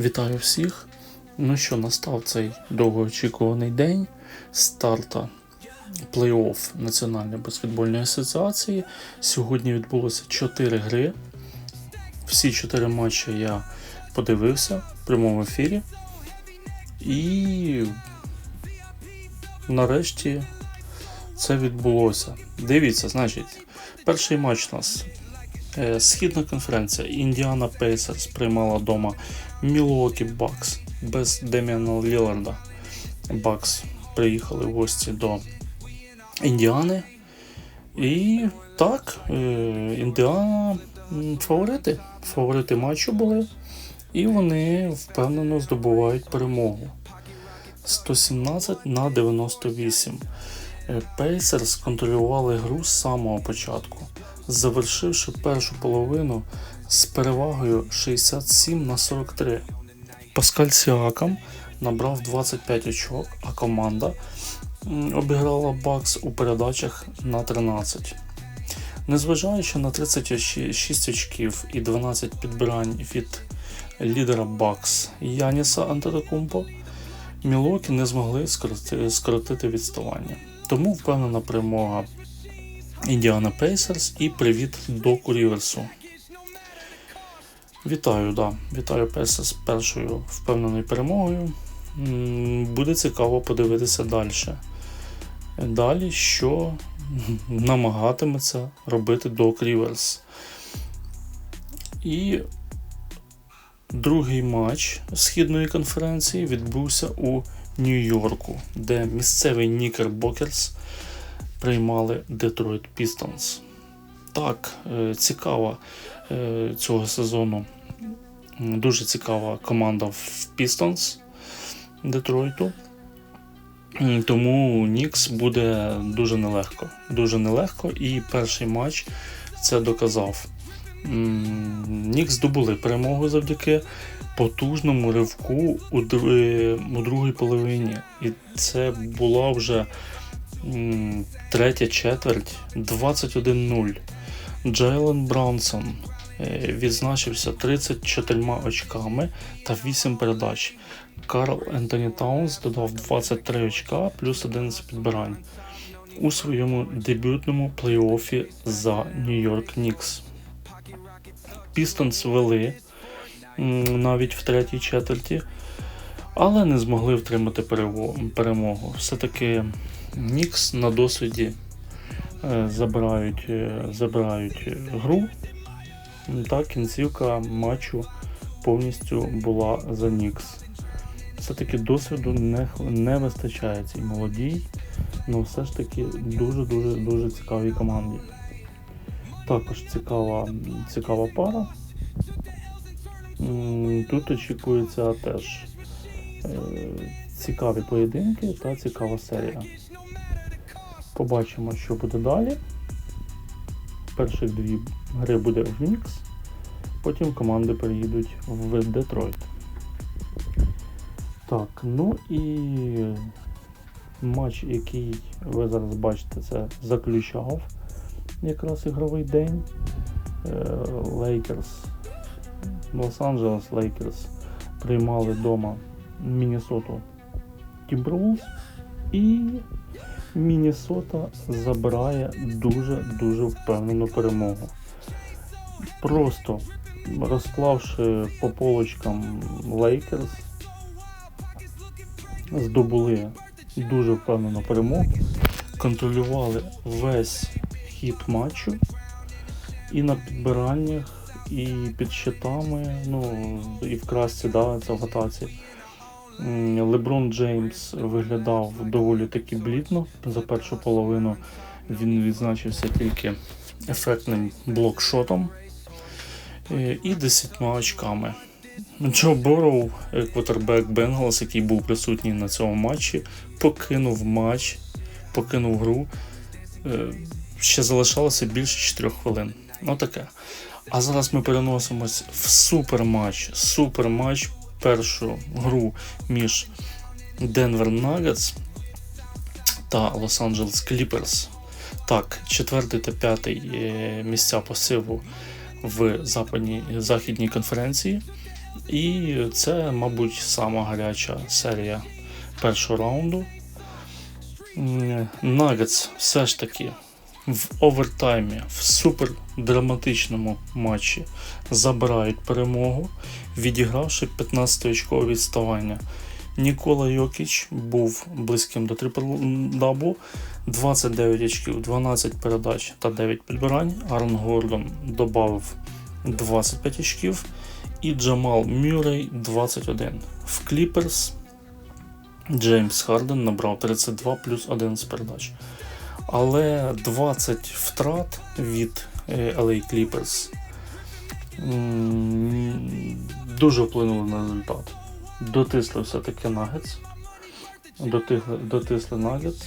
Вітаю всіх. Ну що, настав цей довгоочікуваний день старта плей-офф Національної баскетбольної асоціації. Сьогодні відбулося 4 гри. Всі 4 матчі я подивився в прямому ефірі. І нарешті це відбулося. Дивіться, значить, перший матч у нас Східна конференція. Індіана Пейсерс приймала вдома Мілуокі Бакс без Деміана Ліларда. Бакс приїхали в гості до Індіани. І так, е, Індіана фаворити. Фаворити матчу були. І вони впевнено здобувають перемогу. 117 на 98. Е, Пейсерс контролювали гру з самого початку завершивши першу половину з перевагою 67 на 43. Паскаль Сіакам набрав 25 очок, а команда обіграла Бакс у передачах на 13. Незважаючи на 36 очків і 12 підбирань від лідера Бакс Яніса Антетокумпо, Мілокі не змогли скоротити відставання. Тому впевнена перемога Індіана Пейсерс і привіт Доку Ріверсу. Вітаю, да. Вітаю Пейсерс з першою впевненою перемогою. Буде цікаво подивитися далі. Далі, що намагатиметься робити Док Ріверс. І другий матч східної конференції відбувся у Нью-Йорку, де місцевий Нікербокерс приймали Detroit Pistons. Так, е, цікава е, цього сезону. Дуже цікава команда в Pistons Детройту. Тому Нікс буде дуже нелегко. Дуже нелегко, і перший матч це доказав. Нікс здобули перемогу завдяки потужному ривку у, др- у другій половині. І це була вже М, Третя четверть 21-0. Джейлен Браунсон е, відзначився 34 очками та 8 передач. Карл Ентоні Таунс додав 23 очка плюс 11 підбирань у своєму дебютному плей-оффі за Нью-Йорк Нікс. Пістонс вели навіть в третій четверті, але не змогли втримати перемогу. Все-таки Нікс на досвіді е, забирають, е, забирають гру. Та кінцівка матчу повністю була за Нікс. Все-таки досвіду не, не вистачає цій молодій, але все ж таки дуже-дуже дуже цікавій команді. Також цікава, цікава пара. Тут очікується теж е, цікаві поєдинки та цікава серія. Побачимо, що буде далі. Перші дві гри буде в Нікс, потім команди переїдуть в Детройт. Так, ну і матч, який ви зараз бачите, це заключав якраз ігровий день. Лейкерс, Лос-Анджелес Лейкерс приймали вдома Міннесоту Тімберлвулфс і Міннесота забирає дуже-дуже впевнену перемогу. Просто розклавши по полочкам Лейкерс, здобули дуже впевнену перемогу, контролювали весь хід матчу і на підбираннях, і під щитами, ну і в красці, да, це в гатаці. М, Леброн Джеймс виглядав доволі таки блідно. За першу половину він відзначився тільки ефектним блокшотом е, і 10 очками. Джо Борроу, е, квотербек Бенгалс, який був присутній на цьому матчі, покинув матч, покинув гру. Е, Ще залишалося більше 4 хвилин. Ну таке. А зараз ми переносимось в суперматч. Суперматч першу гру між Денвер Nuggets та Лос-Анджелес Кліперс. Так, четвертий та п'ятий е, місця посиву в западній, західній конференції. І це, мабуть, сама гаряча серія першого раунду. Нагетс все ж таки в овертаймі, в супер драматичному матчі забирають перемогу, відігравши 15-очкове відставання. Нікола Йокіч був близьким до трипл-даблу, 29 очків, 12 передач та 9 підбирань. Арн Гордон додав 25 очків і Джамал Мюррей 21. В Кліперс Джеймс Харден набрав 32 плюс 11 передач. Але 20 втрат від е, LA Clippers дуже вплинули на результат. Дотисли все-таки Nuggets. Дотисли, дотисли Nuggets.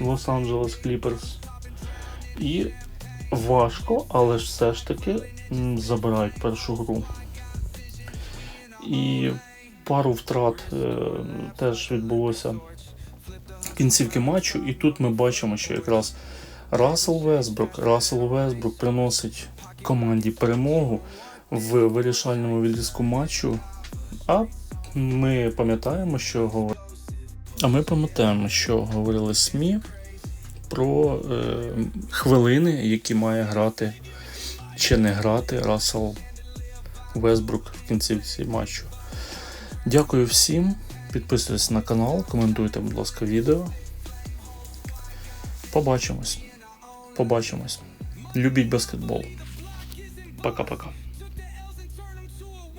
Лос-Анджелес Clippers. І важко, але ж все ж таки забирають першу гру. І пару втрат е, теж відбулося кінцівки матчу, і тут ми бачимо, що якраз Рассел Весбрук, Рассел Весбрук приносить команді перемогу в вирішальному відрізку матчу. А ми пам'ятаємо, що говорили. А ми пам'ятаємо, що говорили СМІ про е, хвилини, які має грати чи не грати Рассел Весбрук в кінцівці матчу. Дякую всім. Підписуйтесь на канал, коментуйте, будь ласка, відео. Побачимось. Побачимось. Любіть баскетбол. Пока-пока.